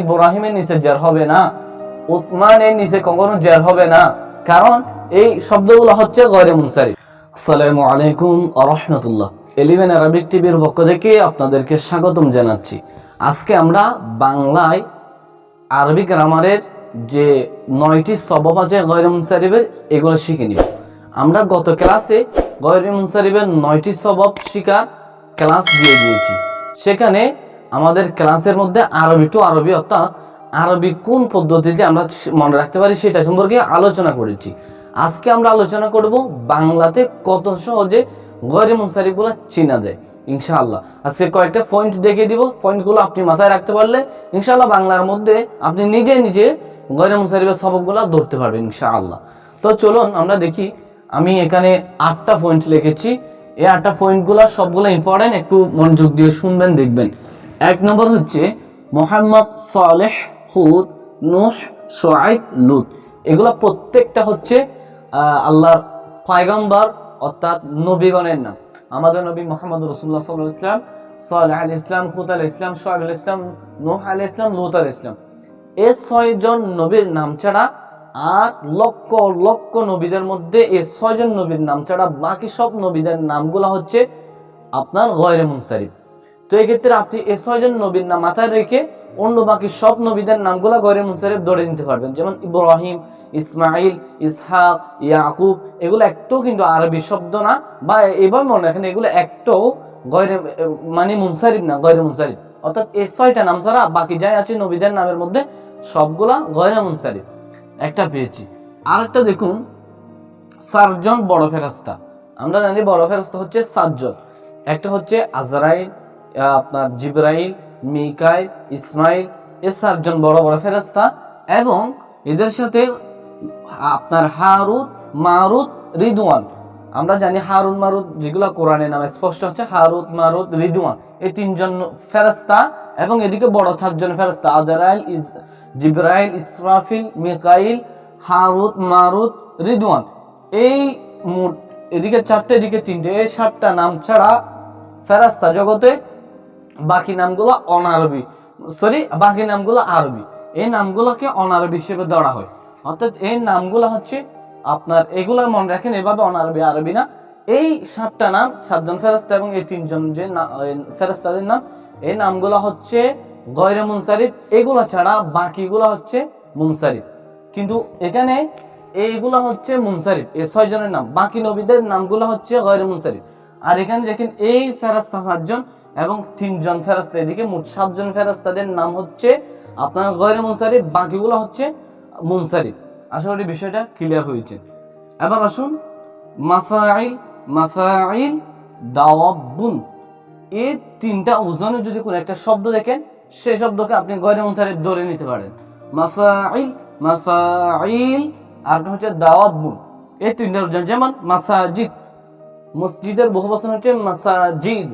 ইব্রাহিমের নিচে জের হবে না, উসমানের নিচে কখনো জের হবে না। কারণ এই শব্দগুলো হচ্ছে গয়রে মুনসারি। আসসালামু আলাইকুম রহমতুল্লাহ। এলিভেন আরবিক টিভির পক্ষ থেকে আপনাদেরকে স্বাগতম জানাচ্ছি। আজকে আমরা বাংলায় আরবি গ্রামারের যে নয়টি সবব আছে গয়রে মুনসারিবের, এগুলো শিখে নিব। আমরা গত ক্লাসে গয়রে মুনসারিবের নয়টি সবব শিকার ক্লাস দিয়ে দিয়েছি। সেখানে আমাদের ক্লাসের মধ্যে আরবি টু আরবি অর্থাৎ আরবি কোন পদ্ধতিতে আমরা মনে রাখতে পারি সেটা সম্পর্কে আলোচনা করেছি। আজকে আমরা আলোচনা করব বাংলাতে কত সহজে গয়রে মুনসারিফগুলো চেনা যায়। ইনশাআল্লাহ। আজকে কয়েকটা পয়েন্ট দেখিয়ে দিব। পয়েন্টগুলো আপনি মাথায় রাখতে পারলে ইনশাআল্লাহ বাংলার মধ্যে আপনি নিজে নিজে গয়রে মুনসারিফের সবকগুলো ধরতে পারবেন ইনশাআল্লাহ। তো চলুন আমরা দেখি। আমি এখানে আটটা পয়েন্ট লিখেছি। এই আটটা পয়েন্টগুলো সবগুলো ইম্পর্টেন্ট একটু মনোযোগ দিয়ে শুনবেন, দেখবেন। এক নম্বর হচ্ছে মোহাম্মদ সালেহ হুদ নুহ, সোয়াইব, লুত। এগুলো প্রত্যেকটা হচ্ছে আল্লাহর পয়গম্বর, অর্থাৎ নবীগণের নাম। আমাদের নবী মোহাম্মদ রসুল্লাহ সাল্লাহ ইসলাম সালেহ আল ইসলাম হুদ আল ইসলাম সোয়াইব আল ইসলাম নুহ আল ইসলাম লুত আল ইসলাম এ ছয়জন নবীর নাম ছাড়া আর লক্ষ লক্ষ নবীদের মধ্যে এই ছয়জন নবীর নাম ছাড়া বাকি সব নবীদের নামগুলো হচ্ছে আপনার গয়রে মুনসারিফ তো এই ক্ষেত্রে আপনি এই ছয়জন নবীর নাম মাথায় রেখে অন্য বাকি সব নবীদের নামগুলো গয়রে মুনসারিফ ধরে নিতে পারবেন। যেমন ইব্রাহিম ইসমাইল ইসহাক, ইয়াকুব, এগুলো একটাও কিন্তু আরবি শব্দ না বা এবার মনে রাখেন এগুলো একটাও গয়রে মানে মুনসারিফ না গয়রে মুনসারিফ। অর্থাৎ এই ছয়টা নাম ছাড়া বাকি যাই আছে নবীদের নামের মধ্যে সবগুলা গয়রে মুনসারিফ। একটা পেয়েছি। আরেকটা দেখুন, সাতজন বড় ফেরাস্তা। আমরা জানি বড় ফেরাস্তা হচ্ছে সাতজন। একটা হচ্ছে আজরাইল আপনার জিব্রাইল মিকাই ইসমাইল এ সাতজন বড় বড় ফেরাস্তা এবং এদের সাথে আপনার হারুত মারুত রিদওয়ান। আমরা জানি হারুন মারুত যেগুলো কোরআনে নামে স্পষ্ট হচ্ছে হারুত মারুত রিদওয়ান। এই তিনজন ফেরাস্তা এবং এদিকে বড় চারজন ফেরাস্তা আজরাইল ইস জিব্রাইল, ইসরাফিল, মিকাইল হারুত মারুত রিদওয়ান। এই মোট এদিকে চারটে, এদিকে তিনটে, এই সাতটা নাম ছাড়া ফেরাস্তা জগতে বাকি নামগুলো অনারবি। সরি বাকি নামগুলো আরবি। এই নামগুলোকে অনারবি হিসেবে ধরা হয়। অর্থাৎ এই নামগুলো হচ্ছে আপনার, এগুলা মনে রাখেন, এভাবে অনারবি, আরবি না। এই সাতটা নাম, সাতজন ফেরাস্তা এবং এই তিনজন যে ফেরাস্তাদের নাম, এই নামগুলো হচ্ছে গয়রে মুনসারিফ এগুলো ছাড়া বাকিগুলো হচ্ছে মুনসারিফ কিন্তু এখানে এইগুলো হচ্ছে মুনসারিফ এই ছয় জনের নাম। বাকি নবীদের নামগুলো হচ্ছে গয়রে মুনসারিফ আর এখানে দেখেন এই ফেরাস্তা সাতজন এবং তিনজন ফেরাস্তা। এদিকে মোট সাতজন ফেরাস্তাদের নাম হচ্ছে আপনার গয়রে মুনসারিফ বাকিগুলো হচ্ছে মুনসারিফ আশা করি বিষয়টা ক্লিয়ার হয়েছে। এবার আসুন মাফাইল মাফাইল দাওয়াবুন। এই তিনটা ওজনে যদি কোনো একটা শব্দ দেখেন, সেই শব্দকে আপনি গয়রে মুনসারিফ ধরে নিতে পারেন। মাফাইল মাফাইল আর হচ্ছে দাওয়াবুন। এই তিনটা ওজন যেমন মাসাজিদ। মসজিদের বহু বচন হচ্ছে মাসাজিদ।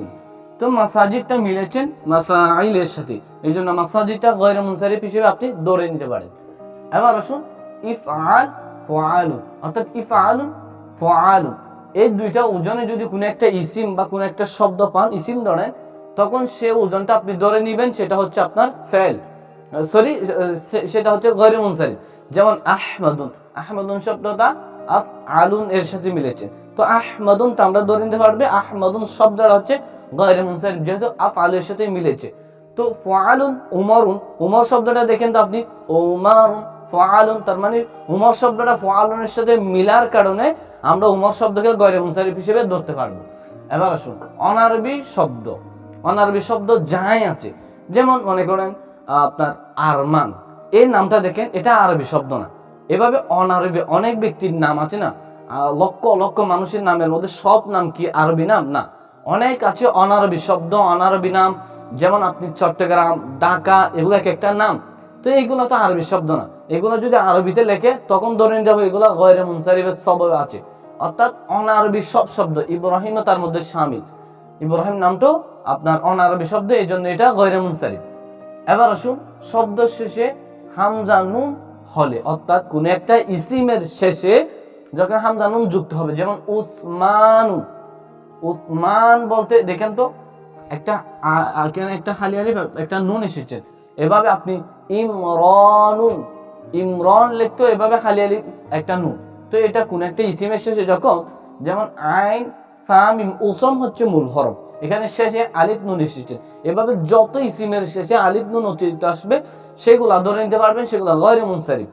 তো মাসাজিদটা মিলেছেন মাফাইলের সাথে। এই জন্য মাসাজিদটা গয়রে মুনসারিফ হিসেবে আপনি ধরে নিতে পারেন। এবার আসুন, ইফআল ফাআলু অর্থাৎ ইফআলু ফাআলু এই দুইটা ওজনে যদি কোনো একটা ইসিম বা কোনো একটা শব্দ পান, ইসিম ধরেন তখন সে ওজনটা আপনি ধরে নেবেন, সেটা হচ্ছে আপনার ফেল। সরি সেটা হচ্ছে গয়রে মুনসারিফ। যেমন আহমাদুন। আহমাদুন শব্দটা আফ আলুন এর সাথে মিলেছে। তো আহমাদুন তো আমরা ধরে নিতে পারবে, আহমাদুন শব্দটা হচ্ছে গয়রে মুনসারিফ যেহেতু আফ আলুর সাথে মিলেছে। তো ফাআলুন উমরুন, উমর শব্দটা দেখেন তো আপনি, উমারুন, ফাআলুন, তার মানে উমর শব্দটা ফাআলুনের সাথে মিলার কারণে আমরা উমর শব্দকে গয়রে মুনসারিফ হিসেবে ধরতে পারব। এবার আসুন, অনারবি শব্দ। অনারবি শব্দ যাই আছে। যেমন মনে করেন আপনার আরমান। এই নামটা দেখেন, এটা আরবি শব্দ না। এভাবে অনারবি অনেক ব্যক্তির নাম আছে না? লক্ষ লক্ষ মানুষের নামের মধ্যে সব নাম কি আরবি নাম? না। অনেক আছে অনারবি শব্দ, অনারবি নাম, যেমন আপনি চট্টগ্রাম, ঢাকা, এগুলো এক একটা নাম। তো এইগুলো তো আরবি শব্দ না। এগুলো যদি আরবিতে লেখে, তখন ধরে হবে এগুলো গয়রে মুনসারিফের সব আছে। অর্থাৎ অনারবি সব শব্দ ইব্রাহিমও তার মধ্যে শামিল। ইব্রাহিম নামটাও আপনার অনারবি শব্দ এই জন্য এটা গয়রে মুনসারিফ। এবার আসুন, শব্দ শেষে হামজা নুন হলে, অর্থাৎ কোন একটা ইসিমের শেষে যখন হামজা নুন যুক্ত হবে, যেমন উসমানু, উসমান বলতে দেখেন তো, একটা একটা হালি আলিফ, একটা নুন এসেছে। এভাবে আপনি ইমরানুন, ইমরান লিখতো, এভাবে খালি আলি একটা নুন। তো এটা কোন একটা ইসিমের শেষে যখন, যেমন আইন ফামিম ওসম হচ্ছে মূল হরফ। এখানে শেষে আলিফ নুন এসেছে। এভাবে যত ইসিমের শেষে আলিফ নুন অতিরিক্ত আসবে, সেগুলা ধরে নিতে পারবেন, সেগুলো গয়রে মুনসারিফ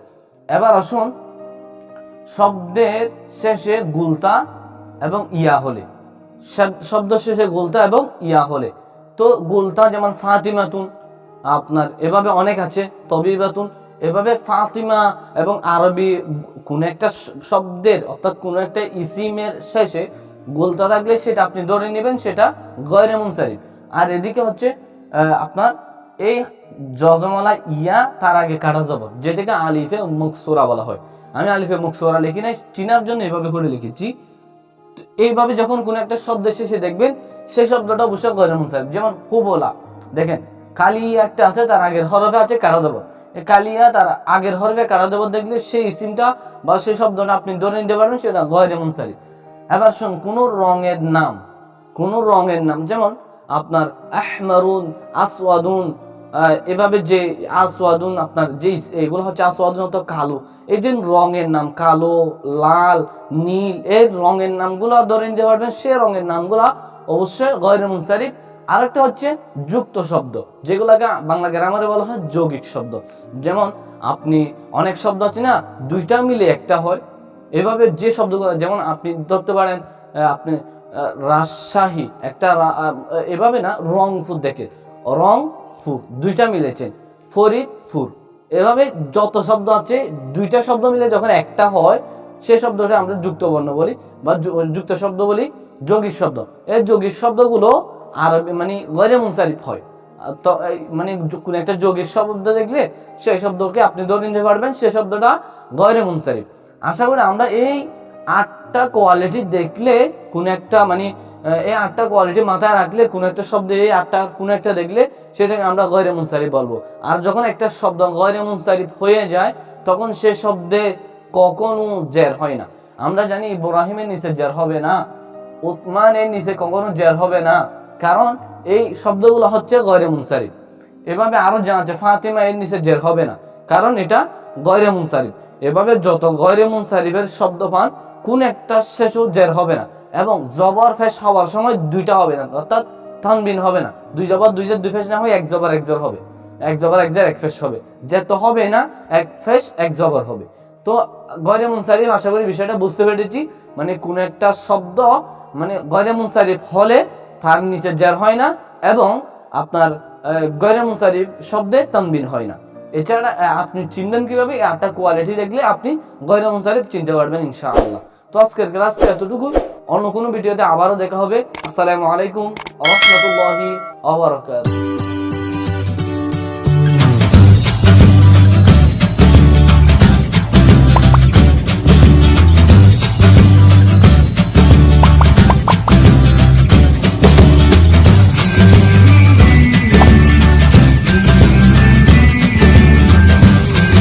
এবার আসুন শব্দের শেষে গুলতা এবং ইয়া হলে। শব্দ শেষে গুলতা এবং ইয়া হলে। তো গুলতা যেমন ফাতিমাতুন, আপনার এভাবে অনেক আছে, তবিবাতুন। এভাবে ফাতিমা এবং আরবি কোন একটা শব্দের অর্থাৎ কোন একটা ইসিমের শেষে গোলতা থাকলে সেটা আপনি ধরে নেবেন, সেটা গয়রে মুনসারিফ আর এদিকে হচ্ছে আপনার এই জজমালা ইয়া, তার আগে কাটা যাব যেটাকে আলিফে মুকসোরা বলা হয়। আমি আলিফে মুকসোরা লিখি নাই, চিনার জন্য এভাবে করে লিখেছি। এইভাবে যখন কোন একটা শব্দ শেষে দেখবেন সেই শব্দটা অবশ্যই গয়রে মুনসারিফ যেমন হুবলা, দেখেন, কালিয়া একটা আছে, তার আগের হরফে আছে কারা এই কালিয়া, তার আগের হরফে কারা যাব দেখলে সেই ইসিমটা বা সেই শব্দটা আপনি ধরে নিতে পারবেন, সেটা গয়রে মুনসারিফ এবার শুন কোন রঙের নাম, কোন রঙের নাম, যেমন আপনার আহমারুন, আসওয়াদুন এভাবে যে আসওয়াদুন আপনার যে এগুলো হচ্ছে আসওয়াদুন তো কালো। এই যে রঙের নাম, কালো, লাল, নীল, এই রঙের নামগুলো ধরে নিতে পারবেন, সে রঙের নামগুলা অবশ্যই গয়রে মুনসারিফ আরেকটা হচ্ছে যুক্ত শব্দ, যেগুলোকে বাংলা গ্রামারে বলা হয় যৌগিক শব্দ। যেমন আপনি অনেক শব্দ আছে না, দুইটা মিলে একটা হয় এভাবে যে শব্দগুলো, যেমন আপনি ধরতে পারেন আপনি রাজশাহী, একটা এভাবে না রং রংপুর দেখে। রং ফুর দুইটা মিলেছেন ফরিদপুর, এভাবে যত শব্দ আছে, দুইটা শব্দ মিলে যখন একটা হয়, সে শব্দটা আমরা যুক্ত বর্ণ বলি বা যুক্ত শব্দ বলি যৌগিক শব্দ। এই যৌগিক শব্দগুলো আরবি মানে গয়রে মুনসারিফ হয়। তো মানে কোনো একটা যৌগিক শব্দ দেখলে, সেই শব্দকে আপনি ধরে নিতে পারবেন, সে শব্দটা গয়রে মুনসারিফ। আশা করি আমরা এই আটটা কোয়ালিটি দেখলে কোন একটা মানে এই আটটা কোয়ালিটি মাথায় রাখলে কোন একটা শব্দ এই আটটা কোন একটা দেখলে সেটাকে আমরা গয়রে মুনসারিফ বলব। আর যখন একটা শব্দ গয়রে মুনসারিফ হয়ে যায়, তখন সে শব্দে কখনো জের হয় না। আমরা জানি ইব্রাহিমের নিচে জের হবে না, উসমানের নিচে কখনো জের হবে না, কারণ এই শব্দগুলো হচ্ছে গয়রে মুনসারিফ এভাবে আরও জানা আছে ফাতিমা এর নিচে জের হবে না। কারণ এটা গয়রে মুনসারিফ এভাবে যত গয়রে মুনসারিফের শব্দ পান, কোন একটা শেষও জের হবে না এবং জবর ফেস হওয়ার সময় দুইটা হবে না, অর্থাৎ থানবিন হবে না। দুই জবর, দুই জের, দুই ফেস না হয় এক জবর এক জবর হবে। এক জবর, এক জের, এক ফেস হবে। যে তো হবে না, এক ফেস, এক জবর হবে। তো গয়রে মুনসারিফ আশা করি বিষয়টা বুঝতে পেরেছি মানে কোন একটা শব্দ মানে গয়রে মুনসারিফ হলে তার নিচে জের হয় না এবং আপনার গয়রে মুনসারিফ শব্দে তানবিন হয় না। এছাড়া আপনি চিনবেন কীভাবে? আটটা কোয়ালিটি দেখলে আপনি গয়না অনুসারে চিনতে পারবেন ইনশাআল্লাহ। তো আজকের ক্লাস এতটুকু অন্য কোনো ভিডিওতে আবারও দেখা হবে। আসসালামু আলাইকুম। রহমতুল্লাহি আবরাকাতুহু